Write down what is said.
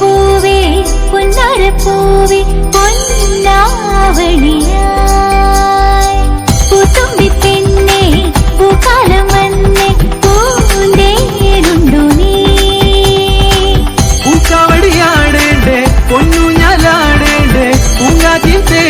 പൂവേ പൊന്നാര പൂവേ പൊന്നാവണിയായി. പൂത്തുമ്പി പെണ്ണെ പൂക്കാലം വന്നെ പൂന്തേടുണ്ടു നീ. പൂച്ചാവടിയാടേണ്ടേ പൊന്നു I did ajinte